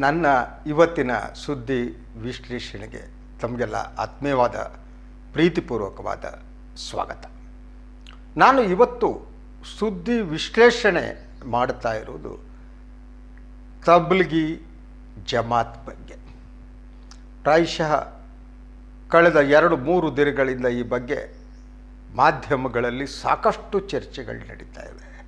ನನ್ನ ಇವತ್ತಿನ ಸುದ್ದಿ ವಿಶ್ಲೇಷಣೆಗೆ ತಮಗೆಲ್ಲ ಆತ್ಮೀಯವಾದ ಪ್ರೀತಿಪೂರ್ವಕವಾದ ಸ್ವಾಗತ. ನಾನು ಇವತ್ತು ಸುದ್ದಿ ವಿಶ್ಲೇಷಣೆ ಮಾಡ್ತಾ ಇರೋದು ತಬ್ಲಿಗಿ ಜಮಾತ್ ಬಗ್ಗೆ. ಪ್ರಾಯಶಃ ಕಳೆದ ಎರಡು ಮೂರು ದಿನಗಳಿಂದ ಈ ಬಗ್ಗೆ ಮಾಧ್ಯಮಗಳಲ್ಲಿ ಸಾಕಷ್ಟು ಚರ್ಚೆಗಳು ನಡೀತಾ ಇವೆ.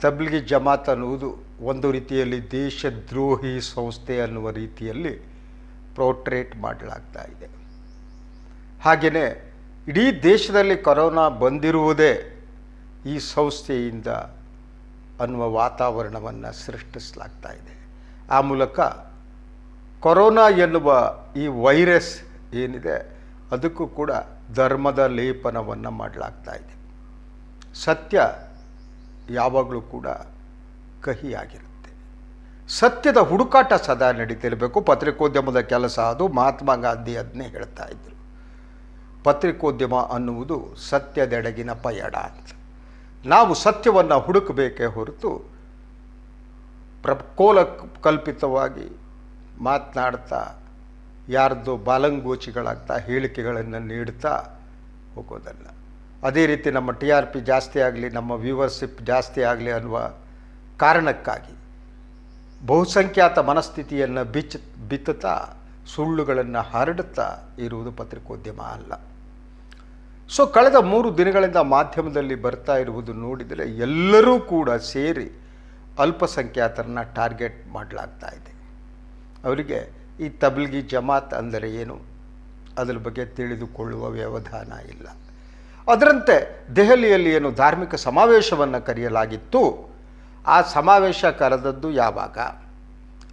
ತಬ್ಲಿಗಿ ಜಮಾತ್ ಅನ್ನುವುದು ಒಂದು ರೀತಿಯಲ್ಲಿ ದೇಶದ್ರೋಹಿ ಸಂಸ್ಥೆ ಅನ್ನುವ ರೀತಿಯಲ್ಲಿ ಪ್ರೋಟ್ರೇಟ್ ಮಾಡಲಾಗ್ತಾ ಇದೆ. ಹಾಗೆಯೇ ಇಡೀ ದೇಶದಲ್ಲಿ ಕೊರೋನಾ ಬಂದಿರುವುದೇ ಈ ಸಂಸ್ಥೆಯಿಂದ ಅನ್ನುವ ವಾತಾವರಣವನ್ನು ಸೃಷ್ಟಿಸಲಾಗ್ತಾ ಇದೆ. ಆ ಮೂಲಕ ಕೊರೋನಾ ಎನ್ನುವ ಈ ವೈರಸ್ ಏನಿದೆ ಅದಕ್ಕೂ ಕೂಡ ಧರ್ಮದ ಲೇಪನವನ್ನು ಮಾಡಲಾಗ್ತಾ ಇದೆ. ಸತ್ಯ ಯಾವಾಗಲೂ ಕೂಡ ಕಹಿಯಾಗಿರುತ್ತೆ. ಸತ್ಯದ ಹುಡುಕಾಟ ಸದಾ ನಡೀತಿರಬೇಕು. ಪತ್ರಿಕೋದ್ಯಮದ ಕೆಲಸ ಅದು. ಮಹಾತ್ಮ ಗಾಂಧಿ ಅದನ್ನೇ ಹೇಳ್ತಾ ಇದ್ದರು ಪತ್ರಿಕೋದ್ಯಮ ಅನ್ನುವುದು ಸತ್ಯದೆಡಗಿನ ಪಯಣ ಅಂತ. ನಾವು ಸತ್ಯವನ್ನು ಹುಡುಕಬೇಕೇ ಹೊರತು ಪ್ರಕೋಲ ಕಲ್ಪಿತವಾಗಿ ಮಾತನಾಡ್ತಾ, ಯಾರ್ದು ಬಾಲಂಗೋಚಿಗಳಾಗ್ತಾ, ಹೇಳಿಕೆಗಳನ್ನು ನೀಡ್ತಾ ಹೋಗೋದಲ್ಲ. ಅದೇ ರೀತಿ ನಮ್ಮ ಟಿ ಆರ್ ಪಿ ಜಾಸ್ತಿ ಆಗಲಿ, ನಮ್ಮ ವ್ಯೂವರ್ಶಿಪ್ ಜಾಸ್ತಿ ಆಗಲಿ ಅನ್ನುವ ಕಾರಣಕ್ಕಾಗಿ ಬಹುಸಂಖ್ಯಾತ ಮನಸ್ಥಿತಿಯನ್ನು ಬಿಚ್ಚ, ಬಿತ್ತುತ್ತಾ ಸುಳ್ಳುಗಳನ್ನು ಹರಡುತ್ತಾ ಇರುವುದು ಪತ್ರಿಕೋದ್ಯಮ ಅಲ್ಲ. ಸೊ ಕಳೆದ ಮೂರು ದಿನಗಳಿಂದ ಮಾಧ್ಯಮದಲ್ಲಿ ಬರ್ತಾ ಇರುವುದು ನೋಡಿದರೆ ಎಲ್ಲರೂ ಕೂಡ ಸೇರಿ ಅಲ್ಪಸಂಖ್ಯಾತರನ್ನ ಟಾರ್ಗೆಟ್ ಮಾಡಲಾಗ್ತಾ ಇದೆ. ಅವರಿಗೆ ಈ ತಬ್ಲಿಗಿ ಜಮಾತ್ ಅಂದರೆ ಏನು? ಅದರ ಬಗ್ಗೆ ತಿಳಿದುಕೊಳ್ಳುವ ವ್ಯವಧಾನ ಇಲ್ಲ. ಅದರಂತೆ ದೆಹಲಿಯಲ್ಲಿ ಏನು ಧಾರ್ಮಿಕ ಸಮಾವೇಶವನ್ನು ಕರೆಯಲಾಗಿತ್ತು? ಆ ಸಮಾವೇಶ ಕರೆದದ್ದು ಯಾವಾಗ?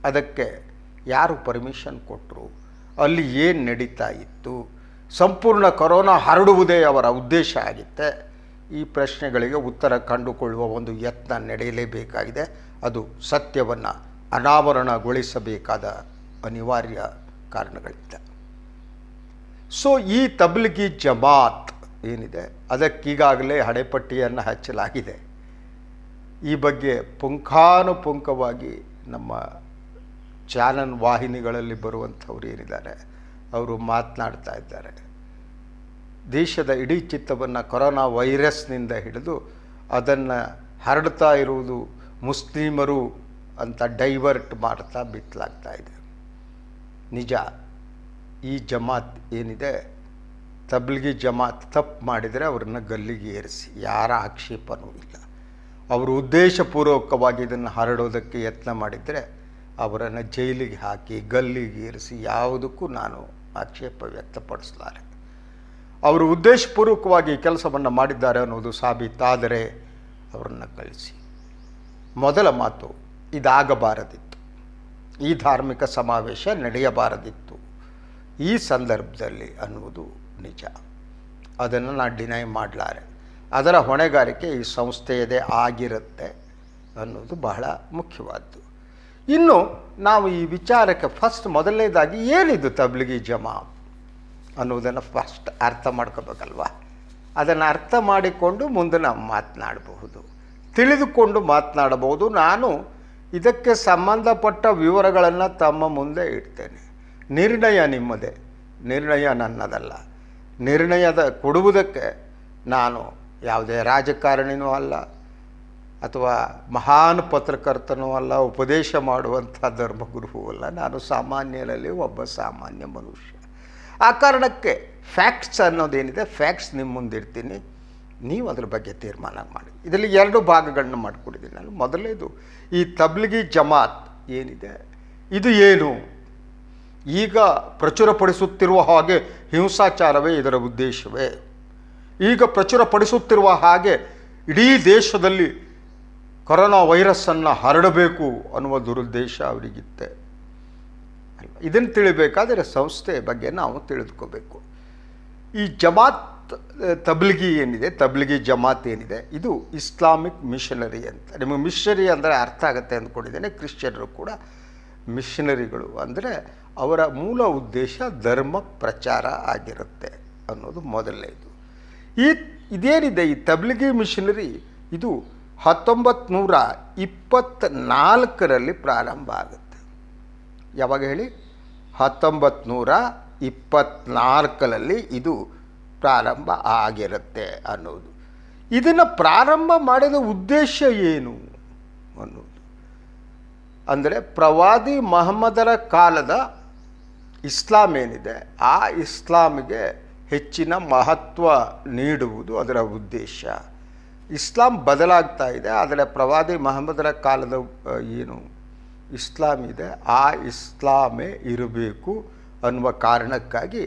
ಅದಕ್ಕೆ ಯಾರು ಪರ್ಮಿಷನ್ ಕೊಟ್ಟರು ಅಲ್ಲಿ ಏನು ನಡೀತಾ ಇತ್ತು? ಸಂಪೂರ್ಣ ಕೊರೋನಾ ಹರಡುವುದೇ ಅವರ ಉದ್ದೇಶ ಆಗಿತ್ತೆ. ಈ ಪ್ರಶ್ನೆಗಳಿಗೆ ಉತ್ತರ ಕಂಡುಕೊಳ್ಳುವ ಒಂದು ಯತ್ನ ನಡೆಯಲೇಬೇಕಾಗಿದೆ. ಅದು ಸತ್ಯವನ್ನು ಅನಾವರಣಗೊಳಿಸಬೇಕಾದ ಅನಿವಾರ್ಯ ಕಾರಣಗಳಿಂದ. ಸೊ ಈ ತಬ್ಲಿಗಿ ಜಮಾತ್ ಏನಿದೆ? ಅದಕ್ಕೀಗಾಗಲೇ ಹಡೆಪಟ್ಟಿಯನ್ನು ಹಚ್ಚಲಾಗಿದೆ. ಈ ಬಗ್ಗೆ ಪುಂಖಾನುಪುಂಖವಾಗಿ ನಮ್ಮ ಚಾನಲ್ ವಾಹಿನಿಗಳಲ್ಲಿ ಬರುವಂಥವ್ರು ಏನಿದ್ದಾರೆ, ಅವರು ಮಾತನಾಡ್ತಾ ಇದ್ದಾರೆ. ದೇಶದ ಇಡೀ ಚಿತ್ತವನ್ನು ಕೊರೋನಾ ವೈರಸ್ನಿಂದ ಹಿಡಿದು ಅದನ್ನು ಹರಡ್ತಾ ಇರುವುದು ಮುಸ್ಲಿಮರು ಅಂತ ಡೈವರ್ಟ್ ಮಾಡ್ತಾ ಬಿತ್ತಲಾಗ್ತಾ ಇದೆ. ನಿಜ, ಈ ಜಮಾತ್ ಏನಿದೆ, ತಬ್ಲಿಗಿ ಜಮಾತ್ ತಪ್ಪು ಮಾಡಿದರೆ ಅವ್ರನ್ನ ಗಲ್ಲಿಗೆ ಏರಿಸಿ ಯಾರ ಆಕ್ಷೇಪನೂ ಇಲ್ಲ. ಅವರು ಉದ್ದೇಶಪೂರ್ವಕವಾಗಿ ಇದನ್ನು ಹರಡೋದಕ್ಕೆ ಯತ್ನ ಮಾಡಿದರೆ ಅವರನ್ನು ಜೈಲಿಗೆ ಹಾಕಿ, ಗಲ್ಲಿಗೆ ಏರಿಸಿ ಯಾವುದಕ್ಕೂ ನಾನು ಆಕ್ಷೇಪ ವ್ಯಕ್ತಪಡಿಸಲಾರೆ. ಅವರು ಉದ್ದೇಶಪೂರ್ವಕವಾಗಿ ಕೆಲಸವನ್ನು ಮಾಡಿದ್ದಾರೆ ಅನ್ನೋದು ಸಾಬೀತಾದರೆ ಅವರನ್ನು ಕಳಿಸಿ. ಮೊದಲ ಮಾತು, ಇದಾಗಬಾರದಿತ್ತು. ಈ ಧಾರ್ಮಿಕ ಸಮಾವೇಶ ನಡೆಯಬಾರದಿತ್ತು. ಈ ಸಂದರ್ಭದಲ್ಲಿ ಅನ್ನುವುದು ನಿಜ. ಅದನ್ನು ನಾನು ಡಿನೈ ಮಾಡಲಾರೆ. ಅದರ ಹೊಣೆಗಾರಿಕೆ ಈ ಸಂಸ್ಥೆಯದೇ ಆಗಿರುತ್ತೆ ಅನ್ನೋದು ಬಹಳ ಮುಖ್ಯವಾದ್ದು. ಇನ್ನು ನಾವು ಈ ವಿಚಾರಕ್ಕೆ ಫಸ್ಟ್ ಮೊದಲನೇದಾಗಿ ಏನಿದು ತಬ್ಲಿಗಿ ಜಮಾ ಅನ್ನೋದನ್ನು ಫಸ್ಟ್ ಅರ್ಥ ಮಾಡ್ಕೋಬೇಕಲ್ವ? ಅದನ್ನು ಅರ್ಥ ಮಾಡಿಕೊಂಡು ಮುಂದೆ ನಾವು ಮಾತನಾಡಬಹುದು. ತಿಳಿದುಕೊಂಡು ಮಾತನಾಡಬಹುದು. ನಾನು ಇದಕ್ಕೆ ಸಂಬಂಧಪಟ್ಟ ವಿವರಗಳನ್ನು ತಮ್ಮ ಮುಂದೆ ಇಡ್ತೇನೆ. ನಿರ್ಣಯ ನಿಮ್ಮದೇ. ನಿರ್ಣಯ ನನ್ನದಲ್ಲ. ನಿರ್ಣಯದ ಕೊಡುವುದಕ್ಕೆ ನಾನು ಯಾವುದೇ ರಾಜಕಾರಣಿನೂ ಅಲ್ಲ ಅಥವಾ ಮಹಾನ್ ಪತ್ರಕರ್ತನೂ ಅಲ್ಲ, ಉಪದೇಶ ಮಾಡುವಂಥ ಧರ್ಮಗುರುವೂ ಅಲ್ಲ ನಾನು ಸಾಮಾನ್ಯರಲ್ಲಿ ಒಬ್ಬ ಸಾಮಾನ್ಯ ಮನುಷ್ಯ. ಆ ಕಾರಣಕ್ಕೆ ಫ್ಯಾಕ್ಟ್ಸ್ ಅನ್ನೋದೇನಿದೆ ಫ್ಯಾಕ್ಟ್ಸ್ ನಿಮ್ಮ ಮುಂದಿರ್ತೀನಿ ನೀವು ಅದ್ರ ಬಗ್ಗೆ ತೀರ್ಮಾನ ಮಾಡಿ. ಇದರಲ್ಲಿ ಎರಡು ಭಾಗಗಳನ್ನ ಮಾಡಿಕೊಂಡಿದ್ದೀನಿ ನಾನು. ಮೊದಲನೇದು, ಈ ತಬ್ಲಿಗಿ ಜಮಾತ್ ಏನಿದೆ, ಇದು ಏನು? ಈಗ ಪ್ರಚುರಪಡಿಸುತ್ತಿರುವ ಹಾಗೆ ಹಿಂಸಾಚಾರವೇ ಇದರ ಉದ್ದೇಶವೇ? ಈಗ ಪ್ರಚುರಪಡಿಸುತ್ತಿರುವ ಹಾಗೆ ಇಡೀ ದೇಶದಲ್ಲಿ ಕೊರೋನಾ ವೈರಸ್ಸನ್ನು ಹರಡಬೇಕು ಅನ್ನುವ ದುರುದ್ದೇಶ ಅವರಿಗಿತ್ತೆ. ಇದನ್ನು ತಿಳಿಬೇಕಾದರೆ ಸಂಸ್ಥೆ ಬಗ್ಗೆ ನಾವು ತಿಳಿದುಕೋಬೇಕು. ಈ ಜಮಾತ್ ತಬ್ಲಿಗಿ ಏನಿದೆ? ತಬ್ಲಿಗಿ ಜಮಾತ್ ಏನಿದೆ? ಇದು ಇಸ್ಲಾಮಿಕ್ ಮಿಷನರಿ ಅಂತ. ನಿಮಗೆ ಮಿಷನರಿ ಅಂದರೆ ಅರ್ಥ ಆಗುತ್ತೆ ಅಂದ್ಕೊಂಡಿದ್ದೇನೆ. ಕ್ರಿಶ್ಚಿಯನರು ಕೂಡ ಮಿಷನರಿಗಳು ಅಂದರೆ ಅವರ ಮೂಲ ಉದ್ದೇಶ ಧರ್ಮ ಪ್ರಚಾರ ಆಗಿರುತ್ತೆ ಅನ್ನೋದು ಮೊದಲನೇದು. ಈ ಇದೇನಿದೆ ಈ ತಬ್ಲಿಗಿ ಮಿಷನರಿ? ಇದು ಹತ್ತೊಂಬತ್ತು ನೂರ ಇಪ್ಪತ್ತ್ನಾಲ್ಕರಲ್ಲಿ ಪ್ರಾರಂಭ ಆಗುತ್ತೆ. ಯಾವಾಗ ಹೇಳಿ? ಹತ್ತೊಂಬತ್ತು ನೂರ ಇಪ್ಪತ್ತ್ನಾಲ್ಕರಲ್ಲಿ ಇದು ಪ್ರಾರಂಭ ಆಗಿರುತ್ತೆ ಅನ್ನೋದು. ಇದನ್ನು ಪ್ರಾರಂಭ ಮಾಡಿದ ಉದ್ದೇಶ ಏನು ಅನ್ನೋದು. ಅಂದರೆ ಪ್ರವಾದಿ ಮಹಮ್ಮದರ ಕಾಲದ ಇಸ್ಲಾಂ ಏನಿದೆ, ಆ ಇಸ್ಲಾಮಿಗೆ ಹೆಚ್ಚಿನ ಮಹತ್ವ ನೀಡುವುದು ಅದರ ಉದ್ದೇಶ. ಇಸ್ಲಾಂ ಬದಲಾಗ್ತಾ ಇದೆ, ಆದರೆ ಪ್ರವಾದಿ ಮಹಮ್ಮದರ ಕಾಲದ ಏನು ಇಸ್ಲಾಂ ಇದೆ, ಆ ಇಸ್ಲಾಮೇ ಇರಬೇಕು ಅನ್ನುವ ಕಾರಣಕ್ಕಾಗಿ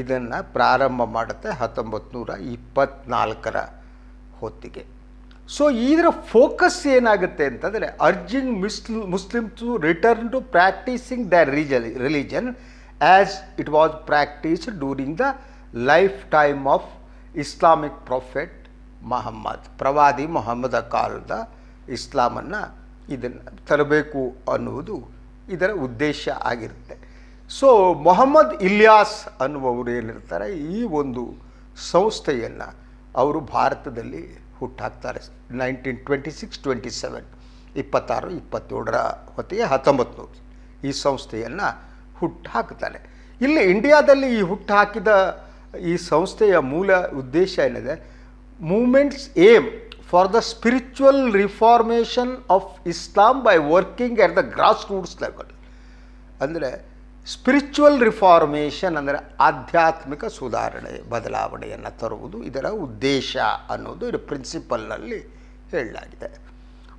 ಇದನ್ನು ಪ್ರಾರಂಭ ಮಾಡುತ್ತೆ ಹತ್ತೊಂಬತ್ತು ನೂರ ಇಪ್ಪತ್ತ್ನಾಲ್ಕರ ಹೊತ್ತಿಗೆ. ಸೊ ಇದರ ಫೋಕಸ್ ಏನಾಗುತ್ತೆ ಅಂತಂದರೆ urging ಮಿಸ್ಲ್ Muslim to return to practising the ರಿಜಲಿ religion as it was practice during the life time of Islamic prophet Muhammad ಪ್ರವಾದಿ ಮೊಹಮ್ಮದ ಕಾಲದ ಇಸ್ಲಾಮನ್ನು ಇದನ್ನು ತರಬೇಕು ಅನ್ನುವುದು ಇದರ ಉದ್ದೇಶ ಆಗಿರುತ್ತೆ. ಸೊ ಮೊಹಮ್ಮದ್ ಇಲಿಯಾಸ್ ಅನ್ನುವರು ಏನಿರ್ತಾರೆ, ಈ ಒಂದು ಸಂಸ್ಥೆಯನ್ನು ಅವರು ಭಾರತದಲ್ಲಿ ಹುಟ್ಟಾಕ್ತಾರೆ. Nineteen twenty six twenty seven ಇಪ್ಪತ್ತಾರು, ಇಪ್ಪತ್ತೇಳರ ಹೊತ್ತಿಗೆ ಹತ್ತೊಂಬತ್ತು ನೂರು ಈ ಸಂಸ್ಥೆಯನ್ನು ಹುಟ್ಟಾಕ್ತಾರೆ. ಇಲ್ಲಿ ಇಂಡಿಯಾದಲ್ಲಿ ಈ ಹುಟ್ಟು ಹಾಕಿದ ಈ ಸಂಸ್ಥೆಯ ಮೂಲ ಉದ್ದೇಶ ಏನಿದೆ movements aim for the spiritual reformation of Islam by working at the grass roots level ಅಂದರೆ ಸ್ಪಿರಿಚುವಲ್ ರಿಫಾರ್ಮೇಷನ್ ಅಂದರೆ ಆಧ್ಯಾತ್ಮಿಕ ಸುಧಾರಣೆ, ಬದಲಾವಣೆಯನ್ನು ತರುವುದು, ಇದರ ಉದ್ದೇಶ ಅನ್ನೋದು ಇದರ ಪ್ರಿನ್ಸಿಪಲ್ನಲ್ಲಿ ಹೇಳಲಾಗಿದೆ.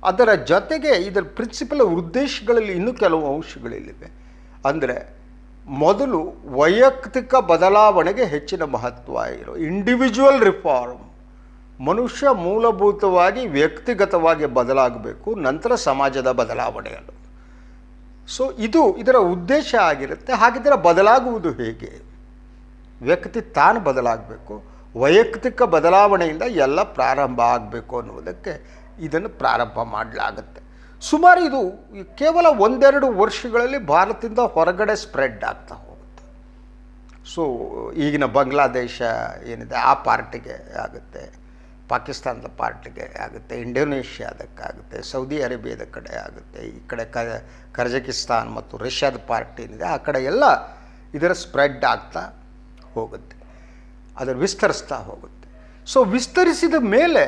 ಅದರ ಜೊತೆಗೆ ಇದರ ಪ್ರಿನ್ಸಿಪಲ್ ಉದ್ದೇಶಗಳಲ್ಲಿ ಇನ್ನೂ ಕೆಲವು ಅಂಶಗಳಿವೆ ಅಂದರೆ ಮೊದಲು ವೈಯಕ್ತಿಕ ಬದಲಾವಣೆಗೆ ಹೆಚ್ಚಿನ ಮಹತ್ವ ಇರೋ ಇಂಡಿವಿಜುವಲ್ ರಿಫಾರ್ಮ್ ಮನುಷ್ಯ ಮೂಲಭೂತವಾಗಿ ವ್ಯಕ್ತಿಗತವಾಗಿ ಬದಲಾಗಬೇಕು, ನಂತರ ಸಮಾಜದ ಬದಲಾವಣೆಯನ್ನು ಸೊ ಇದು ಇದರ ಉದ್ದೇಶ ಆಗಿರುತ್ತೆ. ಹಾಗಿದ್ರೆ ಬದಲಾಗುವುದು ಹೇಗೆ? ವ್ಯಕ್ತಿ ತಾನು ಬದಲಾಗಬೇಕು, ವೈಯಕ್ತಿಕ ಬದಲಾವಣೆಯಿಂದ ಎಲ್ಲ ಪ್ರಾರಂಭ ಆಗಬೇಕು ಅನ್ನುವುದಕ್ಕೆ ಇದನ್ನು ಪ್ರಾರಂಭ ಮಾಡಲಾಗುತ್ತೆ. ಸುಮಾರು ಇದು ಕೇವಲ ಒಂದೆರಡು ವರ್ಷಗಳಲ್ಲಿ ಭಾರತದಿಂದ ಹೊರಗಡೆ ಸ್ಪ್ರೆಡ್ ಆಗ್ತಾ ಹೋಗುತ್ತೆ. ಸೊ ಈಗಿನ ಬಾಂಗ್ಲಾದೇಶ ಏನಿದೆ, ಆ ಪಾರ್ಟಿಗೆ ಆಗುತ್ತೆ, ಪಾಕಿಸ್ತಾನದ ಪಾರ್ಟಿಗೆ ಆಗುತ್ತೆ, ಇಂಡೋನೇಷ್ಯಾದಕ್ಕಾಗುತ್ತೆ, ಸೌದಿ ಅರೇಬಿಯಾದ ಕಡೆ ಆಗುತ್ತೆ, ಈ ಕಡೆ ಕ ಕರ್ಜಕಿಸ್ತಾನ್ ಮತ್ತು ರಷ್ಯಾದ ಪಾರ್ಟಿ ಏನಿದೆ, ಆ ಕಡೆ ಎಲ್ಲ ಇದರ ಸ್ಪ್ರೆಡ್ ಆಗ್ತಾ ಹೋಗುತ್ತೆ. ಅದನ್ನು ವಿಸ್ತರಿಸ್ತಾ ಹೋಗುತ್ತೆ. ಸೊ ವಿಸ್ತರಿಸಿದ ಮೇಲೆ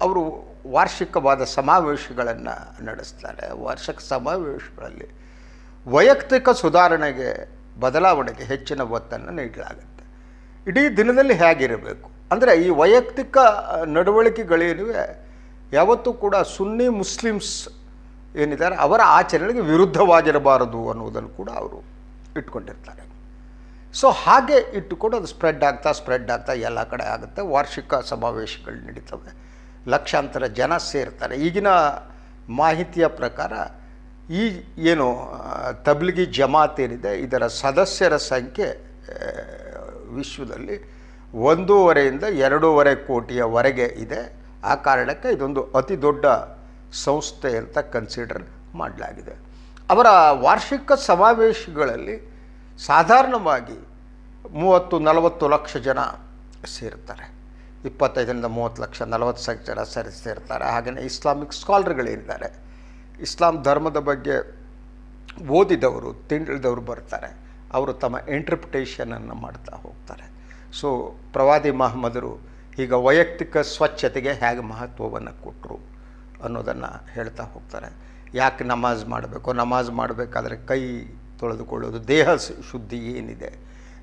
ಅವರು ವಾರ್ಷಿಕವಾದ ಸಮಾವೇಶಗಳನ್ನು ನಡೆಸ್ತಾರೆ. ವಾರ್ಷಿಕ ಸಮಾವೇಶಗಳಲ್ಲಿ ವೈಯಕ್ತಿಕ ಸುಧಾರಣೆಗೆ ಬದಲಾವಣೆಗೆ ಹೆಚ್ಚಿನ ಒತ್ತನ್ನು ನೀಡಲಾಗುತ್ತೆ. ಇಡೀ ದಿನದಲ್ಲಿ ಹೇಗಿರಬೇಕು? ಅಂದರೆ ಈ ವೈಯಕ್ತಿಕ ನಡವಳಿಕೆಗಳೇನಿವೆ, ಯಾವತ್ತೂ ಕೂಡ ಸುನ್ನಿ ಮುಸ್ಲಿಮ್ಸ್ ಏನಿದ್ದಾರೆ, ಅವರ ಆಚರಣೆಗೆ ವಿರುದ್ಧವಾಗಿರಬಾರದು ಅನ್ನುವುದನ್ನು ಕೂಡ ಅವರು ಇಟ್ಕೊಂಡಿರ್ತಾರೆ. ಸೊ, ಹಾಗೆ ಇಟ್ಟುಕೊಂಡು ಅದು ಸ್ಪ್ರೆಡ್ ಆಗ್ತಾ ಸ್ಪ್ರೆಡ್ ಆಗ್ತಾ ಎಲ್ಲ ಕಡೆ ಆಗುತ್ತೆ. ವಾರ್ಷಿಕ ಸಮಾವೇಶಗಳು ನಡೀತವೆ. ಲಕ್ಷಾಂತರ ಜನ ಸೇರ್ತಾರೆ. ಈಗಿನ ಮಾಹಿತಿಯ ಪ್ರಕಾರ ಈ ಏನು ತಬ್ಲಿಗಿ ಜಮಾತ್ ಏನಿದೆ, ಇದರ ಸದಸ್ಯರ ಸಂಖ್ಯೆ ವಿಶ್ವದಲ್ಲಿ ಒಂದೂವರೆಯಿಂದ ಎರಡೂವರೆ ಕೋಟಿಯವರೆಗೆ ಇದೆ. ಆ ಕಾರಣಕ್ಕೆ ಇದೊಂದು ಅತಿ ದೊಡ್ಡ ಸಂಸ್ಥೆ ಅಂತ ಕನ್ಸಿಡರ್ ಮಾಡಲಾಗಿದೆ. ಅವರ ವಾರ್ಷಿಕ ಸಮಾವೇಶಗಳಲ್ಲಿ ಸಾಧಾರಣವಾಗಿ ಮೂವತ್ತು ನಲವತ್ತು ಲಕ್ಷ ಜನ ಸೇರ್ತಾರೆ. ಇಪ್ಪತ್ತೈದರಿಂದ ಮೂವತ್ತು ಲಕ್ಷ, ನಲವತ್ತು ಸಾವಿರ ಜನ ಸೇರಿ ಸೇರ್ತಾರೆ ಹಾಗೆಯೇ ಇಸ್ಲಾಮಿಕ್ ಸ್ಕಾಲರ್ಗಳಿರ್ತಾರೆ ಇಸ್ಲಾಂ ಧರ್ಮದ ಬಗ್ಗೆ ಓದಿದವರು ತಿಳಿದವರು ಬರ್ತಾರೆ. ಅವರು ತಮ್ಮ ಇಂಟ್ರಪ್ರಿಟೇಷನನ್ನು ಮಾಡ್ತಾ ಹೋಗ್ತಾರೆ. ಸೊ ಪ್ರವಾದಿ ಮಹಮ್ಮದರು ಈಗ ವೈಯಕ್ತಿಕ ಸ್ವಚ್ಛತೆಗೆ ಹೇಗೆ ಮಹತ್ವವನ್ನು ಕೊಟ್ಟರು ಅನ್ನೋದನ್ನು ಹೇಳ್ತಾ ಹೋಗ್ತಾರೆ. ಯಾಕೆ ನಮಾಜ್ ಮಾಡಬೇಕು? ನಮಾಜ್ ಮಾಡಬೇಕಾದ್ರೆ ಕೈ ತೊಳೆದುಕೊಳ್ಳೋದು, ದೇಹ ಶುದ್ಧಿ ಏನಿದೆ?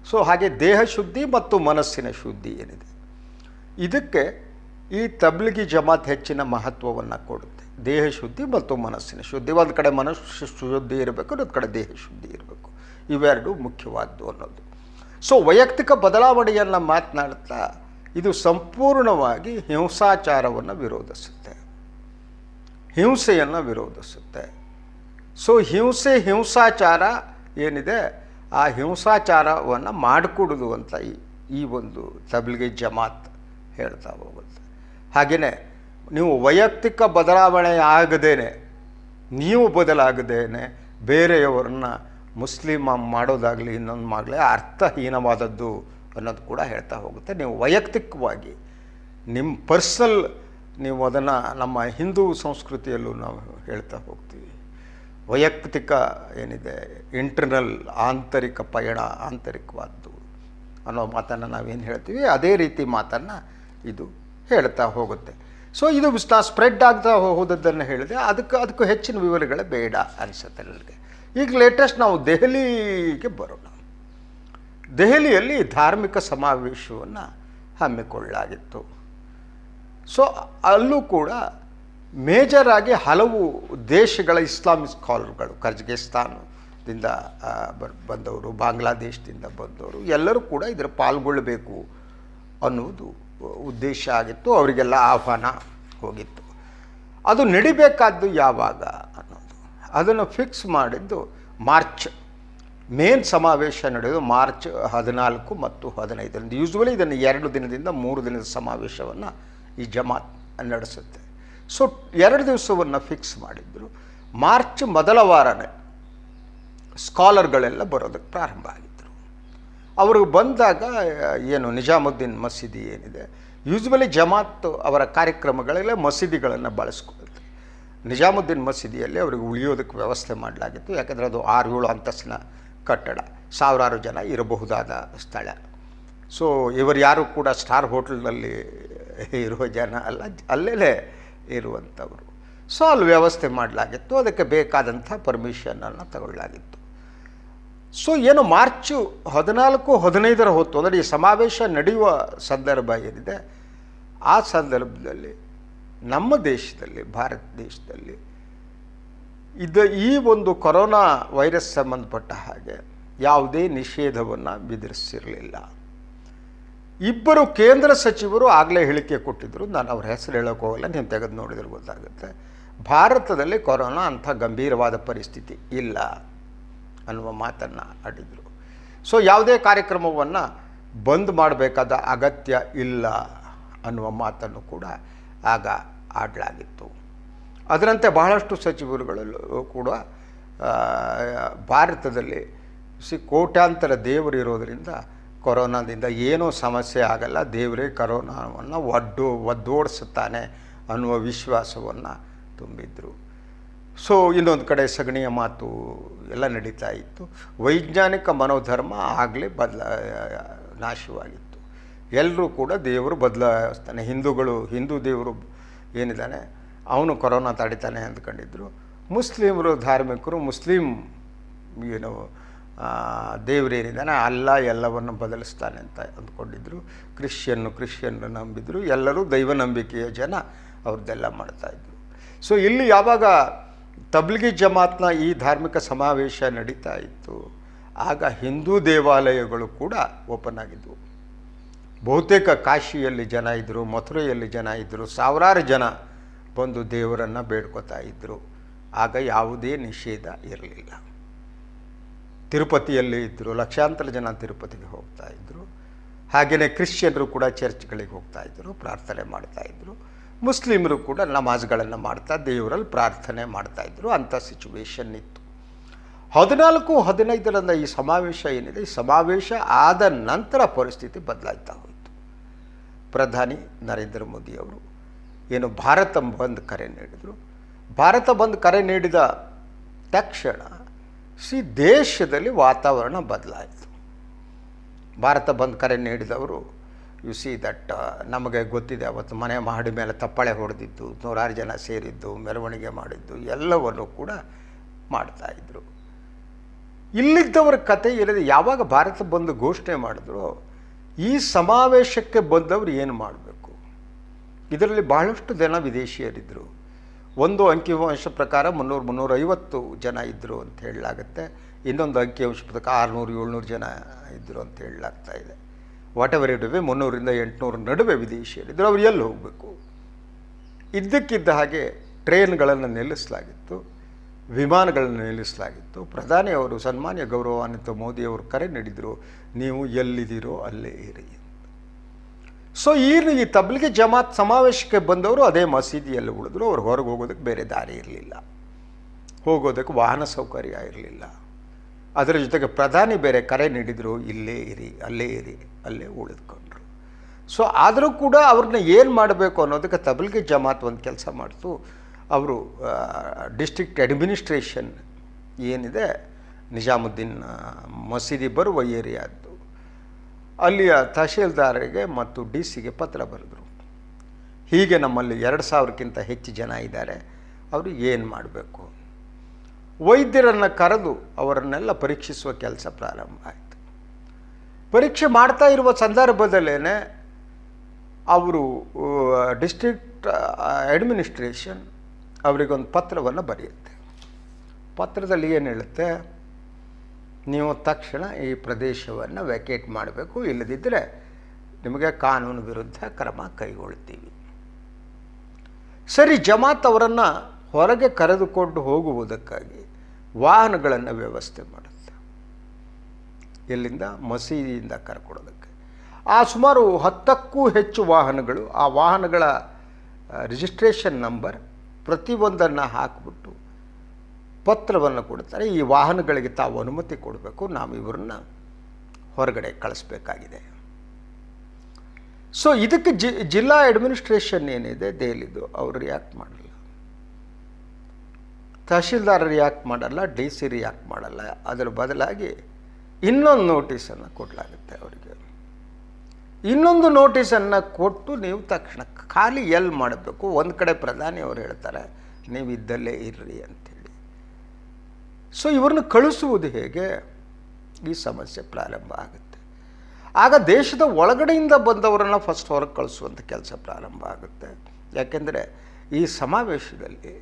ಸೊ ಹಾಗೆ ದೇಹ ಶುದ್ಧಿ ಮತ್ತು ಮನಸ್ಸಿನ ಶುದ್ಧಿ ಏನಿದೆ? ಇದಕ್ಕೆ ಈ ತಬ್ಲಿಗಿ ಜಮಾತ್ ಹೆಚ್ಚಿನ ಮಹತ್ವವನ್ನು ಕೊಡುತ್ತೆ. ದೇಹ ಶುದ್ಧಿ ಮತ್ತು ಮನಸ್ಸಿನ ಶುದ್ಧಿ. ಒಂದು ಕಡೆ ಮನಸ್ಸು ಶುದ್ಧಿ ಇರಬೇಕು, ಇನ್ನೊಂದು ಕಡೆ ದೇಹ ಶುದ್ಧಿ ಇರಬೇಕು. ಇವೆರಡು ಮುಖ್ಯವಾದ್ದು ಅನ್ನೋದು. ಸೊ ವೈಯಕ್ತಿಕ ಬದಲಾವಣೆಯನ್ನು ಮಾತನಾಡ್ತಾ ಇದು ಸಂಪೂರ್ಣವಾಗಿ ಹಿಂಸಾಚಾರವನ್ನು ವಿರೋಧಿಸುತ್ತೆ. ಹಿಂಸೆಯನ್ನು ವಿರೋಧಿಸುತ್ತೆ. ಸೊ ಹಿಂಸೆ, ಹಿಂಸಾಚಾರ ಏನಿದೆ? ಆ ಹಿಂಸಾಚಾರವನ್ನು ಮಾಡಿಕೊಡುದು ಅಂತ ಈ ಈ ಒಂದು ತಬ್ಲಿಗೆ ಜಮಾತ್ ಹೇಳ್ತಾ ಹೋಗುತ್ತೆ. ಹಾಗೆಯೇ ನೀವು ವೈಯಕ್ತಿಕ ಬದಲಾವಣೆ ಆಗದೇನೆ, ನೀವು ಬದಲಾಗದೇನೆ ಬೇರೆಯವರನ್ನ ಮುಸ್ಲಿಮ ಮಾಡೋದಾಗಲಿ ಇನ್ನೊಂದು ಮಾಡಲಿ ಅರ್ಥಹೀನವಾದದ್ದು ಅನ್ನೋದು ಕೂಡ ಹೇಳ್ತಾ ಹೋಗುತ್ತೆ. ನೀವು ವೈಯಕ್ತಿಕವಾಗಿ ನಿಮ್ಮ ಪರ್ಸನಲ್ ನೀವು ಅದನ್ನು ನಮ್ಮ ಹಿಂದೂ ಸಂಸ್ಕೃತಿಯಲ್ಲೂ ನಾವು ಹೇಳ್ತಾ ಹೋಗ್ತೀವಿ. ವೈಯಕ್ತಿಕ ಏನಿದೆ, ಇಂಟರ್ನಲ್ ಆಂತರಿಕ ಪಯಣ ಆಂತರಿಕವಾದ್ದು ಅನ್ನೋ ಮಾತನ್ನು ನಾವೇನು ಹೇಳ್ತೀವಿ, ಅದೇ ರೀತಿ ಮಾತನ್ನು ಇದು ಹೇಳ್ತಾ ಹೋಗುತ್ತೆ. ಸೊ ಇದು ನಾ ಸ್ಪ್ರೆಡ್ ಆಗ್ತಾ ಹೋದದ್ದನ್ನು ಹೇಳಿದೆ ಅದಕ್ಕೆ ಅದಕ್ಕೂ ಹೆಚ್ಚಿನ ವಿವರಗಳೇ ಬೇಡ ಅನಿಸುತ್ತೆ ನನಗೆ. ಈಗ ಲೇಟೆಸ್ಟ್ ನಾವು ದೆಹಲಿಗೆ ಬರೋಣ. ದೆಹಲಿಯಲ್ಲಿ ಧಾರ್ಮಿಕ ಸಮಾವೇಶವನ್ನು ಹಮ್ಮಿಕೊಳ್ಳಲಾಗಿತ್ತು. ಸೊ ಅಲ್ಲೂ ಕೂಡ ಮೇಜರ್ ಆಗಿ ಹಲವು ದೇಶಗಳ ಇಸ್ಲಾಮಿಕ್ ಸ್ಕಾಲರ್ಗಳು ಕರ್ಜಿಗಿಸ್ತಾನದಿಂದ ಬರ್- ಬಂದವರು, ಬಾಂಗ್ಲಾದೇಶದಿಂದ ಬಂದವರು, ಎಲ್ಲರೂ ಕೂಡ ಇದರ ಪಾಲ್ಗೊಳ್ಳಬೇಕು ಅನ್ನುವುದು ಉದ್ದೇಶ ಆಗಿತ್ತು, ಅವರಿಗೆಲ್ಲ ಆಹ್ವಾನ ಹೋಗಿತ್ತು. ಅದು ನಡಿಬೇಕಾದ್ದು ಯಾವಾಗ ಅನ್ನೋದು. ಅದನ್ನು ಫಿಕ್ಸ್ ಮಾಡಿದ್ದು ಮಾರ್ಚ್, ಮೇನ್ ಸಮಾವೇಶ ನಡೆಯೋದು ಮಾರ್ಚ್ ಹದಿನಾಲ್ಕು ಮತ್ತು ಹದಿನೈದರಿಂದ. ಯೂಸ್ವಲಿ ಇದನ್ನು ಎರಡು ದಿನದಿಂದ ಮೂರು ದಿನದ ಸಮಾವೇಶವನ್ನು ಈ ಜಮಾತ್ ನಡೆಸುತ್ತೆ. ಸೊ ಎರಡು ದಿವಸವನ್ನು ಫಿಕ್ಸ್ ಮಾಡಿದ್ರು. ಮಾರ್ಚ್ ಮೊದಲ ವಾರನೇ ಸ್ಕಾಲರ್ಗಳೆಲ್ಲ ಬರೋದಕ್ಕೆ ಪ್ರಾರಂಭ ಆಗಿದ್ದರು ಅವರು ಬಂದಾಗ, ಏನು, ನಿಜಾಮುದ್ದೀನ್ ಮಸೀದಿ ಏನಿದೆ, ಯೂಸ್ವಲಿ ಜಮಾತ್ ಅವರ ಕಾರ್ಯಕ್ರಮಗಳಲ್ಲಿ ಮಸೀದಿಗಳನ್ನು ಬಳಸ್ಕೊಳ್ಳುತ್ತೆ. ನಿಜಾಮುದ್ದೀನ್ ಮಸೀದಿಯಲ್ಲಿ ಅವರಿಗೆ ಉಳಿಯೋದಕ್ಕೆ ವ್ಯವಸ್ಥೆ ಮಾಡಲಾಗಿತ್ತು, ಯಾಕಂದರೆ ಅದು ಆರು ಏಳು ಅಂತಸ್ತಿನ ಕಟ್ಟಡ, ಸಾವಿರಾರು ಜನ ಇರಬಹುದಾದ ಸ್ಥಳ. ಸೊ ಇವರು ಯಾರು ಕೂಡ ಸ್ಟಾರ್ ಹೋಟೆಲ್ನಲ್ಲಿ ಇರುವ ಜನ ಅಲ್ಲ ಅಲ್ಲೇ ಇರುವಂಥವರು. ಸೊ ಅಲ್ಲಿ ವ್ಯವಸ್ಥೆ ಮಾಡಲಾಗಿತ್ತು, ಅದಕ್ಕೆ ಬೇಕಾದಂಥ ಪರ್ಮಿಷನನ್ನು ತಗೊಳ್ಳಲಾಗಿತ್ತು ಸೊ ಏನು ಮಾರ್ಚು ಹದಿನಾಲ್ಕು, ಹದಿನೈದರ ಹೊತ್ತು, ಅಂದರೆ ಈ ಸಮಾವೇಶ ನಡೆಯುವ ಸಂದರ್ಭ ಏನಿದೆ, ಆ ಸಂದರ್ಭದಲ್ಲಿ ನಮ್ಮ ದೇಶದಲ್ಲಿ, ಭಾರತ ದೇಶದಲ್ಲಿ ಇದು ಈ ಒಂದು ಕೊರೋನಾ ವೈರಸ್ ಸಂಬಂಧಪಟ್ಟ ಹಾಗೆ ಯಾವುದೇ ನಿಷೇಧವನ್ನು ವಿಧಿಸಿರಲಿಲ್ಲ ಇಬ್ಬರು ಕೇಂದ್ರ ಸಚಿವರು ಆಗಲೇ ಹೇಳಿಕೆ ಕೊಟ್ಟಿದ್ದರು ನಾನು ಅವ್ರ ಹೆಸರು ಹೇಳೋಕೆ ಹೋಗಲ್ಲ ನೀವು ತೆಗೆದು ನೋಡಿದ್ರೆ ಗೊತ್ತಾಗುತ್ತೆ. ಭಾರತದಲ್ಲಿ ಕೊರೋನಾ ಅಂಥ ಗಂಭೀರವಾದ ಪರಿಸ್ಥಿತಿ ಇಲ್ಲ. ಅನ್ನುವ ಮಾತನ್ನು ಆಡಿದರು. ಸೊ ಯಾವುದೇ ಕಾರ್ಯಕ್ರಮವನ್ನು ಬಂದ್ ಮಾಡಬೇಕಾದ ಅಗತ್ಯ ಇಲ್ಲ ಅನ್ನುವ ಮಾತನ್ನು ಕೂಡ ಆಗ ಆಡಲಾಗಿತ್ತು. ಅದರಂತೆ ಬಹಳಷ್ಟು ಸಚಿವರುಗಳಲ್ಲೂ ಕೂಡ ಭಾರತದಲ್ಲಿ ಸಿ ಕೋಟ್ಯಾಂತರ ದೇವರು ಇರೋದರಿಂದ ಕೊರೋನಾದಿಂದ ಏನೂ ಸಮಸ್ಯೆ ಆಗಲ್ಲ, ದೇವರೇ ಕರೋನಾವನ್ನು ಒಡ್ಡು ಒದ್ದೋಡಿಸುತ್ತಾನೆ ಅನ್ನುವ ವಿಶ್ವಾಸವನ್ನು ತುಂಬಿದ್ರು. ಸೊ ಇನ್ನೊಂದು ಕಡೆ ಸಗಣಿಯ ಮಾತು ಎಲ್ಲ ನಡೀತಾ ಇತ್ತು. ವೈಜ್ಞಾನಿಕ ಮನೋಧರ್ಮ ಆಗಲೇ ಬದಲ, ನಾಶವಾಗಿತ್ತು. ಎಲ್ಲರೂ ಕೂಡ ದೇವರು ಬದಲಾಯಿಸ್ತಾನೆ. ಹಿಂದೂಗಳು, ಹಿಂದೂ ದೇವರು ಏನಿದ್ದಾನೆ, ಅವನು ಕೊರೋನಾ ತಡಿತಾನೆ ಅಂದ್ಕೊಂಡಿದ್ರು. ಮುಸ್ಲಿಮರು, ಧಾರ್ಮಿಕರು, ಮುಸ್ಲಿಂ, ಏನು ದೇವರೇನಿದ್ದಾನೆ ಅಲ್ಲ ಎಲ್ಲವನ್ನು ಬದಲಿಸ್ತಾನೆ ಅಂತ ಅಂದ್ಕೊಂಡಿದ್ರು. ಕ್ರಿಶ್ಚಿಯನ್ನು ಕ್ರಿಶ್ಚಿಯನ್ನು ನಂಬಿದ್ರು. ಎಲ್ಲರೂ ದೈವ ನಂಬಿಕೆಯ ಜನ ಅವ್ರದ್ದೆಲ್ಲ ಮಾಡ್ತಾಯಿದ್ರು ಸೊ ಇಲ್ಲಿ ಯಾವಾಗ ತಬ್ಲಿಗಿ ಜಮಾತ್ನ ಈ ಧಾರ್ಮಿಕ ಸಮಾವೇಶ ನಡೀತಾ ಇತ್ತು. ಆಗ ಹಿಂದೂ ದೇವಾಲಯಗಳು ಕೂಡ ಓಪನ್ ಆಗಿದ್ವು. ಬಹುತೇಕ ಕಾಶಿಯಲ್ಲಿ ಜನ ಇದ್ದರು ಮಥುರೆಯಲ್ಲಿ ಜನ ಇದ್ದರು ಸಾವಿರಾರು ಜನ ಬಂದು ದೇವರನ್ನು ಬೇಡ್ಕೋತಾ ಇದ್ದರು ಆಗ ಯಾವುದೇ ನಿಷೇಧ ಇರಲಿಲ್ಲ. ತಿರುಪತಿಯಲ್ಲಿ ಇದ್ದರು ಲಕ್ಷಾಂತರ ಜನ ತಿರುಪತಿಗೆ ಹೋಗ್ತಾ ಇದ್ದರು ಹಾಗೆಯೇ ಕ್ರಿಶ್ಚಿಯನ್ರು ಕೂಡ ಚರ್ಚ್ಗಳಿಗೆ ಹೋಗ್ತಾ ಇದ್ದರು ಪ್ರಾರ್ಥನೆ ಮಾಡ್ತಾ ಇದ್ದರು ಮುಸ್ಲಿಮರು ಕೂಡ ನಮಾಜ್ಗಳನ್ನು ಮಾಡ್ತಾ ದೇವರಲ್ಲಿ ಪ್ರಾರ್ಥನೆ ಮಾಡ್ತಾ ಇದ್ದರು ಅಂಥ ಸಿಚುವೇಶನ್ ಇತ್ತು. ಹದಿನಾಲ್ಕು, ಹದಿನೈದರಿಂದ ಈ ಸಮಾವೇಶ ಏನಿದೆ, ಈ ಸಮಾವೇಶ ಆದ ನಂತರ ಪರಿಸ್ಥಿತಿ ಬದಲಾಯ್ತಾ ಹೋಯಿತು. ಪ್ರಧಾನಿ ನರೇಂದ್ರ ಮೋದಿ ಅವರು ಏನು ಭಾರತ ಬಂದ್ ಕರೆ ನೀಡಿದರು. ಭಾರತ ಬಂದ್ ಕರೆ ನೀಡಿದ ತಕ್ಷಣ ಸಿ ದೇಶದಲ್ಲಿ ವಾತಾವರಣ ಬದಲಾಯಿತು. ಭಾರತ ಬಂದ್ ಕರೆ ನೀಡಿದವರು ಯು ಸಿ ದಟ್ ನಮಗೆ ಗೊತ್ತಿದೆ, ಅವತ್ತು ಮನೆ ಮಹಡಿ ಮೇಲೆ ತಪ್ಪಳೆ ಹೊಡೆದಿದ್ದು, ನೂರಾರು ಜನ ಸೇರಿದ್ದು, ಮೆರವಣಿಗೆ ಮಾಡಿದ್ದು, ಎಲ್ಲವನ್ನು ಕೂಡ ಮಾಡ್ತಾಯಿದ್ರು ಇಲ್ಲಿದ್ದವರ ಕತೆ ಇಲ್ಲದೆ ಯಾವಾಗ ಭಾರತ ಬಂದು ಘೋಷಣೆ ಮಾಡಿದ್ರು, ಈ ಸಮಾವೇಶಕ್ಕೆ ಬಂದವರು ಏನು ಮಾಡಬೇಕು? ಇದರಲ್ಲಿ ಬಹಳಷ್ಟು ಜನ ವಿದೇಶಿಯರಿದ್ದರು ಒಂದು ಅಂಕಿಅಂಶ ಪ್ರಕಾರ ಮುನ್ನೂರು, ಮುನ್ನೂರೈವತ್ತು ಜನ ಇದ್ದರು ಅಂತ ಹೇಳಲಾಗುತ್ತೆ. ಇನ್ನೊಂದು ಅಂಕಿಅಂಶ ಪ್ರಕಾರ ಆರುನೂರು, ಏಳ್ನೂರು ಜನ ಇದ್ದರು ಅಂತ ಹೇಳಲಾಗ್ತಾ ಇದೆ. ವಾಟ್ ಎವರ್ ಬಿ ಮುನ್ನೂರಿಂದ ಎಂಟುನೂರ ನಡುವೆ ವಿದೇಶಿಯರಿದ್ದರು. ಅವ್ರು ಎಲ್ಲಿ ಹೋಗಬೇಕು? ಇದ್ದಕ್ಕಿದ್ದ ಹಾಗೆ ಟ್ರೈನ್ಗಳನ್ನು ನಿಲ್ಲಿಸಲಾಗಿತ್ತು, ವಿಮಾನಗಳನ್ನು ನಿಲ್ಲಿಸಲಾಗಿತ್ತು. ಪ್ರಧಾನಿ ಅವರು ಸನ್ಮಾನ್ಯ ಗೌರವಾನ್ವಿತ ಮೋದಿಯವರು ಕರೆ ನೀಡಿದರು, ನೀವು ಎಲ್ಲಿದ್ದೀರೋ ಅಲ್ಲೇ ಇರಿ ಸೊ ಈ ಈ ತಬ್ಲಿಗೆ ಜಮಾತ್ ಸಮಾವೇಶಕ್ಕೆ ಬಂದವರು ಅದೇ ಮಸೀದಿಯಲ್ಲಿ ಉಳಿದ್ರು. ಅವ್ರು ಹೊರಗೆ ಹೋಗೋದಕ್ಕೆ ಬೇರೆ ದಾರಿ ಇರಲಿಲ್ಲ. ಹೋಗೋದಕ್ಕೆ ವಾಹನ ಸೌಕರ್ಯ ಇರಲಿಲ್ಲ. ಅದರ ಜೊತೆಗೆ ಪ್ರಧಾನಿ ಬೇರೆ ಕರೆ ನೀಡಿದರು, ಇಲ್ಲೇ ಇರಿ, ಅಲ್ಲೇ ಇರಿ, ಅಲ್ಲೇ ಉಳಿದುಕೊಂಡ್ರು. ಸೊ ಆದರೂ ಕೂಡ ಅವ್ರನ್ನ ಏನು ಮಾಡಬೇಕು ಅನ್ನೋದಕ್ಕೆ ತಬಲ್ಗಿ ಜಮಾತ್ ಒಂದು ಕೆಲಸ ಮಾಡ್ತು. ಅವರು ಡಿಸ್ಟ್ರಿಕ್ಟ್ ಅಡ್ಮಿನಿಸ್ಟ್ರೇಷನ್ ಏನಿದೆ, ನಿಜಾಮುದ್ದೀನ್ ಮಸೀದಿ ಬರುವ ಏರಿಯಾದ್ದು. ಅಲ್ಲಿಯ ತಹಶೀಲ್ದಾರರಿಗೆ ಮತ್ತು ಡಿ ಸಿಗೆ ಪತ್ರ ಬರೆದರು. ಹೀಗೆ ನಮ್ಮಲ್ಲಿ ಎರಡು ಸಾವಿರಕ್ಕಿಂತ ಹೆಚ್ಚು ಜನ ಇದ್ದಾರೆ. ಅವರು ಏನು ಮಾಡಬೇಕು? ವೈದ್ಯರನ್ನು ಕರೆದು ಅವರನ್ನೆಲ್ಲ ಪರೀಕ್ಷಿಸುವ ಕೆಲಸ ಪ್ರಾರಂಭ ಆಯಿತು. ಪರೀಕ್ಷೆ ಮಾಡ್ತಾ ಇರುವ ಸಂದರ್ಭದಲ್ಲೇ ಅವರು ಡಿಸ್ಟ್ರಿಕ್ಟ್ ಅಡ್ಮಿನಿಸ್ಟ್ರೇಷನ್ ಅವರಿಗೊಂದು ಪತ್ರವನ್ನು ಬರೆಯುತ್ತೆ. ಪತ್ರದಲ್ಲಿ ಏನು ಹೇಳುತ್ತೆ? ನೀವು ತಕ್ಷಣ ಈ ಪ್ರದೇಶವನ್ನು ವ್ಯಾಕೇಟ್ ಮಾಡಬೇಕು ಇಲ್ಲದಿದ್ದರೆ ನಿಮಗೆ ಕಾನೂನು ವಿರುದ್ಧ ಕ್ರಮ ಕೈಗೊಳ್ತೀವಿ. ಸರಿ, ಜಮಾತ್ ಅವರನ್ನು ಹೊರಗೆ ಕರೆದುಕೊಂಡು ಹೋಗುವುದಕ್ಕಾಗಿ ವಾಹನಗಳನ್ನು ವ್ಯವಸ್ಥೆ ಮಾಡುತ್ತೆ. ಎಲ್ಲಿಂದ? ಮಸೀದಿಯಿಂದ ಕರ್ಕೊಡೋದಕ್ಕೆ. ಆ ಸುಮಾರು ಹತ್ತಕ್ಕೂ ಹೆಚ್ಚು ವಾಹನಗಳು, ಆ ವಾಹನಗಳ ರಿಜಿಸ್ಟ್ರೇಷನ್ ನಂಬರ್ ಪ್ರತಿಯೊಂದನ್ನು ಹಾಕಿಬಿಟ್ಟು ಪತ್ರವನ್ನು ಕೊಡ್ತಾರೆ. ಈ ವಾಹನಗಳಿಗೆ ತಾವು ಅನುಮತಿ ಕೊಡಬೇಕು. ನಾವು ಇವರನ್ನ ಹೊರಗಡೆ ಕಳಿಸ್ಬೇಕಾಗಿದೆ. ಸೊ ಇದಕ್ಕೆ ಜಿಲ್ಲಾ ಅಡ್ಮಿನಿಸ್ಟ್ರೇಷನ್ ಏನಿದೆ? ದೆಹಲಿದು. ಅವರು ರಿಯಾಕ್ಟ್ ಮಾಡಲ್ಲ ತಹಶೀಲ್ದಾರ್ ರಿಯಾಕ್ಟ್ ಮಾಡಲ್ಲ ಡಿ ಸಿ ರಿಯಾಕ್ಟ್ ಮಾಡಲ್ಲ. ಅದರ ಬದಲಾಗಿ ಇನ್ನೊಂದು ನೋಟಿಸನ್ನು ಕೊಡಲಾಗುತ್ತೆ ಅವರಿಗೆ. ಇನ್ನೊಂದು ನೋಟಿಸನ್ನು ಕೊಟ್ಟು ನೀವು ತಕ್ಷಣ ಖಾಲಿ ಎಲ್ಲಿ ಮಾಡಬೇಕು. ಒಂದು ಕಡೆ ಪ್ರಧಾನಿ ಅವರು ಹೇಳ್ತಾರೆ, ನೀವು ಇದ್ದಲ್ಲೇ ಇರ್ರಿ ಅಂಥೇಳಿ ಸೊ ಇವ್ರನ್ನ ಕಳಿಸುವುದು ಹೇಗೆ? ಈ ಸಮಸ್ಯೆ ಪ್ರಾರಂಭ ಆಗುತ್ತೆ. ಆಗ ದೇಶದ ಒಳಗಡೆಯಿಂದ ಬಂದವರನ್ನು ಫಸ್ಟ್ ಹೊರಗೆ ಕಳಿಸುವಂಥ ಕೆಲಸ ಪ್ರಾರಂಭ ಆಗುತ್ತೆ. ಯಾಕೆಂದರೆ ಈ ಸಮಾವೇಶದಲ್ಲಿ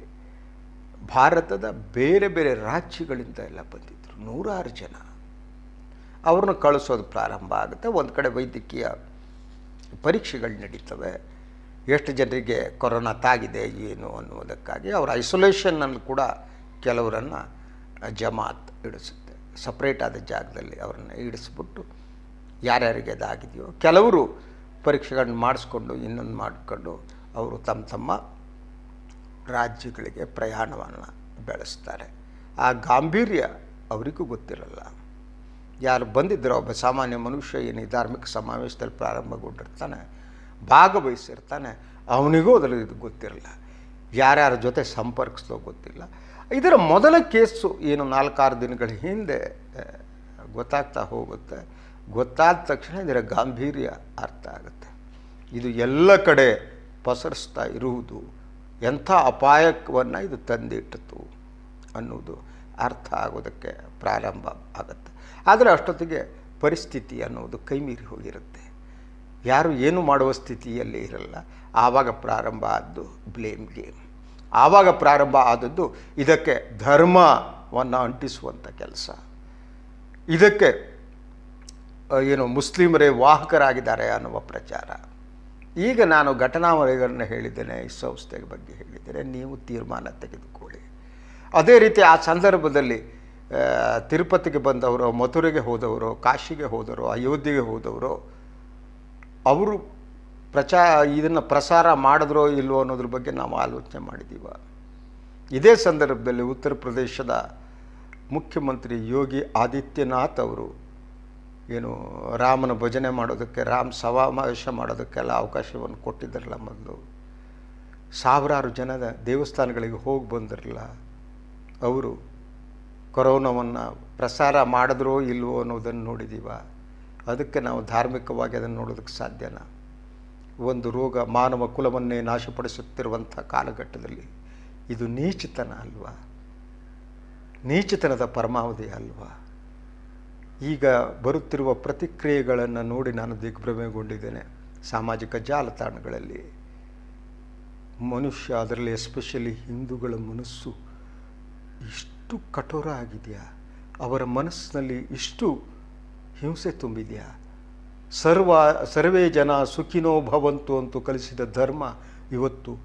ಭಾರತದ ಬೇರೆ ಬೇರೆ ರಾಜ್ಯಗಳಿಂದ ಎಲ್ಲ ಬಂದಿದ್ದರು ನೂರಾರು ಜನ. ಅವ್ರನ್ನ ಕಳಿಸೋದು ಪ್ರಾರಂಭ ಆಗುತ್ತೆ. ಒಂದು ಕಡೆ ವೈದ್ಯಕೀಯ ಪರೀಕ್ಷೆಗಳು ನಡೀತವೆ. ಎಷ್ಟು ಜನರಿಗೆ ಕೊರೋನಾ ತಾಗಿದೆ, ಏನು ಅನ್ನುವುದಕ್ಕಾಗಿ ಅವರ ಐಸೋಲೇಷನ್ನಲ್ಲಿ ಕೂಡ ಕೆಲವರನ್ನು ಜಮಾತ್ ಇಡಿಸುತ್ತೆ. ಸಪ್ರೇಟ್ ಆದ ಜಾಗದಲ್ಲಿ ಅವರನ್ನು ಇಡಿಸ್ಬಿಟ್ಟು ಯಾರ್ಯಾರಿಗೆ ಅದಾಗಿದೆಯೋ ಕೆಲವರು ಪರೀಕ್ಷೆಗಳನ್ನ ಮಾಡಿಸ್ಕೊಂಡು ಇನ್ನೊಂದು ಮಾಡಿಕೊಂಡು ಅವರು ತಮ್ಮ ತಮ್ಮ ರಾಜ್ಯಗಳಿಗೆ ಪ್ರಯಾಣವನ್ನು ಬೆಳೆಸ್ತಾರೆ. ಆ ಗಾಂಭೀರ್ಯ ಅವರಿಗೂ ಗೊತ್ತಿರಲ್ಲ. ಯಾರು ಬಂದಿದ್ದರೋ ಒಬ್ಬ ಸಾಮಾನ್ಯ ಮನುಷ್ಯ ಏನು ಈ ಧಾರ್ಮಿಕ ಸಮಾವೇಶದಲ್ಲಿ ಪ್ರಾರಂಭಗೊಂಡಿರ್ತಾನೆ, ಭಾಗವಹಿಸಿರ್ತಾನೆ, ಅವನಿಗೂ ಅದರ ಇದು ಗೊತ್ತಿರಲ್ಲ. ಯಾರ್ಯಾರ ಜೊತೆ ಸಂಪರ್ಕಿಸ್ತೋ ಗೊತ್ತಿಲ್ಲ. ಇದರ ಮೊದಲ ಕೇಸು ಏನು ನಾಲ್ಕಾರು ದಿನಗಳ ಹಿಂದೆ ಗೊತ್ತಾಗ್ತಾ ಹೋಗುತ್ತೆ. ಗೊತ್ತಾದ ತಕ್ಷಣ ಇದರ ಗಾಂಭೀರ್ಯ ಅರ್ಥ ಆಗುತ್ತೆ. ಇದು ಎಲ್ಲ ಕಡೆ ಪಸರಿಸ್ತಾ ಇರುವುದು ಎಂಥ ಅಪಾಯವನ್ನು ಇದು ತಂದಿಟ್ಟಿತು ಅನ್ನೋದು ಅರ್ಥ ಆಗೋದಕ್ಕೆ ಪ್ರಾರಂಭ ಆಗುತ್ತೆ. ಆದರೆ ಅಷ್ಟೊತ್ತಿಗೆ ಪರಿಸ್ಥಿತಿ ಅನ್ನೋದು ಕೈಮೀರಿ ಹೋಗಿರುತ್ತೆ. ಯಾರು ಏನು ಮಾಡುವ ಸ್ಥಿತಿಯಲ್ಲಿ ಇರಲ್ಲ. ಆವಾಗ ಪ್ರಾರಂಭ ಆದ್ದು ಬ್ಲೇಮ್ ಗೇಮ್ ಆವಾಗ ಪ್ರಾರಂಭ ಆದದ್ದು ಇದಕ್ಕೆ ಧರ್ಮವನ್ನು ಅಂಟಿಸುವಂಥ ಕೆಲಸ. ಇದಕ್ಕೆ ಏನು ಮುಸ್ಲಿಮರೇ ವಾಹಕರಾಗಿದ್ದಾರೆ ಅನ್ನುವ ಪ್ರಚಾರ. ಈಗ ನಾನು ಘಟನಾವಳಿಗಳನ್ನು ಹೇಳಿದ್ದೇನೆ ಈ ಸಂಸ್ಥೆಯ ಬಗ್ಗೆ ಹೇಳಿದ್ದೇನೆ, ನೀವು ತೀರ್ಮಾನ ತೆಗೆದುಕೊಳ್ಳಿ. ಅದೇ ರೀತಿ ಆ ಸಂದರ್ಭದಲ್ಲಿ ತಿರುಪತಿಗೆ ಬಂದವರು, ಮಥುರೆಗೆ ಹೋದವರು, ಕಾಶಿಗೆ ಹೋದವರು, ಅಯೋಧ್ಯೆಗೆ ಹೋದವರು, ಅವರು ಪ್ರಚಾ, ಇದನ್ನು ಪ್ರಸಾರ ಮಾಡಿದ್ರೋ ಇಲ್ವೋ ಅನ್ನೋದ್ರ ಬಗ್ಗೆ ನಾವು ಆಲೋಚನೆ ಮಾಡಿದ್ದೀವ ಇದೇ ಸಂದರ್ಭದಲ್ಲಿ ಉತ್ತರ ಪ್ರದೇಶದ ಮುಖ್ಯಮಂತ್ರಿ ಯೋಗಿ ಆದಿತ್ಯನಾಥ್ ಅವರು ಏನು, ರಾಮನ ಭಜನೆ ಮಾಡೋದಕ್ಕೆ, ರಾಮ್ ಸಮಾವೇಶ ಮಾಡೋದಕ್ಕೆಲ್ಲ ಅವಕಾಶವನ್ನು ಕೊಟ್ಟಿದ್ದಿರಲ್ಲ ಮೊದಲು. ಸಾವಿರಾರು ಜನದ ದೇವಸ್ಥಾನಗಳಿಗೆ ಹೋಗಿ ಬಂದಿರಲ್ಲ ಅವರು, ಕೊರೋನಾವನ್ನು ಪ್ರಸಾರ ಮಾಡಿದ್ರೋ ಇಲ್ವೋ ಅನ್ನೋದನ್ನು ನೋಡಿದ್ದೀವ ಅದಕ್ಕೆ ನಾವು ಧಾರ್ಮಿಕವಾಗಿ ಅದನ್ನು ನೋಡೋದಕ್ಕೆ ಸಾಧ್ಯನಾ? ಒಂದು ರೋಗ ಮಾನವ ಕುಲವನ್ನೇ ನಾಶಪಡಿಸುತ್ತಿರುವಂಥ ಕಾಲಘಟ್ಟದಲ್ಲಿ ಇದು ನೀಚಿತನ ಅಲ್ವಾ? ನೀಚತನದ ಪರಮಾವಧಿ ಅಲ್ವಾ? ಈಗ ಬರುತ್ತಿರುವ ಪ್ರತಿಕ್ರಿಯೆಗಳನ್ನು ನೋಡಿ ನಾನು ದಿಗ್ಭ್ರಮೆಗೊಂಡಿದ್ದೇನೆ. ಸಾಮಾಜಿಕ ಜಾಲತಾಣಗಳಲ್ಲಿ. ಮನುಷ್ಯ ಅದರಲ್ಲಿ ಎಸ್ಪೆಷಲಿ ಹಿಂದೂಗಳ ಮನಸ್ಸು ಇಷ್ಟು ಕಠೋರ ಆಗಿದೆಯಾ? ಅವರ ಮನಸ್ಸಿನಲ್ಲಿ ಇಷ್ಟು ಹಿಂಸೆ ತುಂಬಿದೆಯಾ? ಸರ್ವ, ಸರ್ವೇ ಜನ ಸುಖಿನೋ ಭವಂತು ಅಂತೂ ಕಲಿಸಿದ ಧರ್ಮ ಇವತ್ತು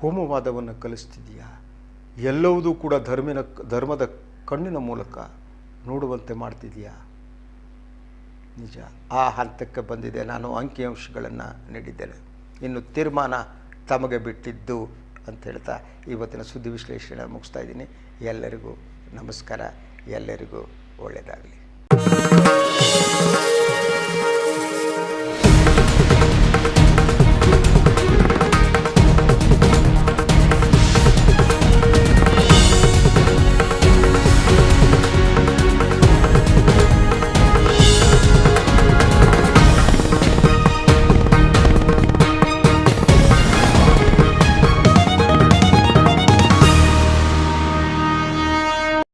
ಕೋಮವಾದವನ್ನು ಕಲಿಸ್ತಿದೆಯಾ? ಎಲ್ಲವುದೂ ಕೂಡ ಧರ್ಮಿನ, ಧರ್ಮದ ಕಣ್ಣಿನ ಮೂಲಕ ನೋಡುವಂತೆ ಮಾಡ್ತಿದೆಯಾ ನಿಜ. ಆ ಹಂತಕ್ಕೆ ಬಂದಿದೆ. ನಾನು ಅಂಕಿಅಂಶಗಳನ್ನು ನೀಡಿದ್ದೇನೆ. ಇನ್ನು ತೀರ್ಮಾನ ತಮಗೆ ಬಿಟ್ಟಿದ್ದು ಅಂತ ಹೇಳ್ತಾ ಇವತ್ತಿನ ಸುದ್ದಿ ವಿಶ್ಲೇಷಣೆ ಮುಗಿಸ್ತಾ ಇದ್ದೀನಿ. ಎಲ್ಲರಿಗೂ ನಮಸ್ಕಾರ. ಎಲ್ಲರಿಗೂ ಒಳ್ಳೆಯದಾಗಲಿ.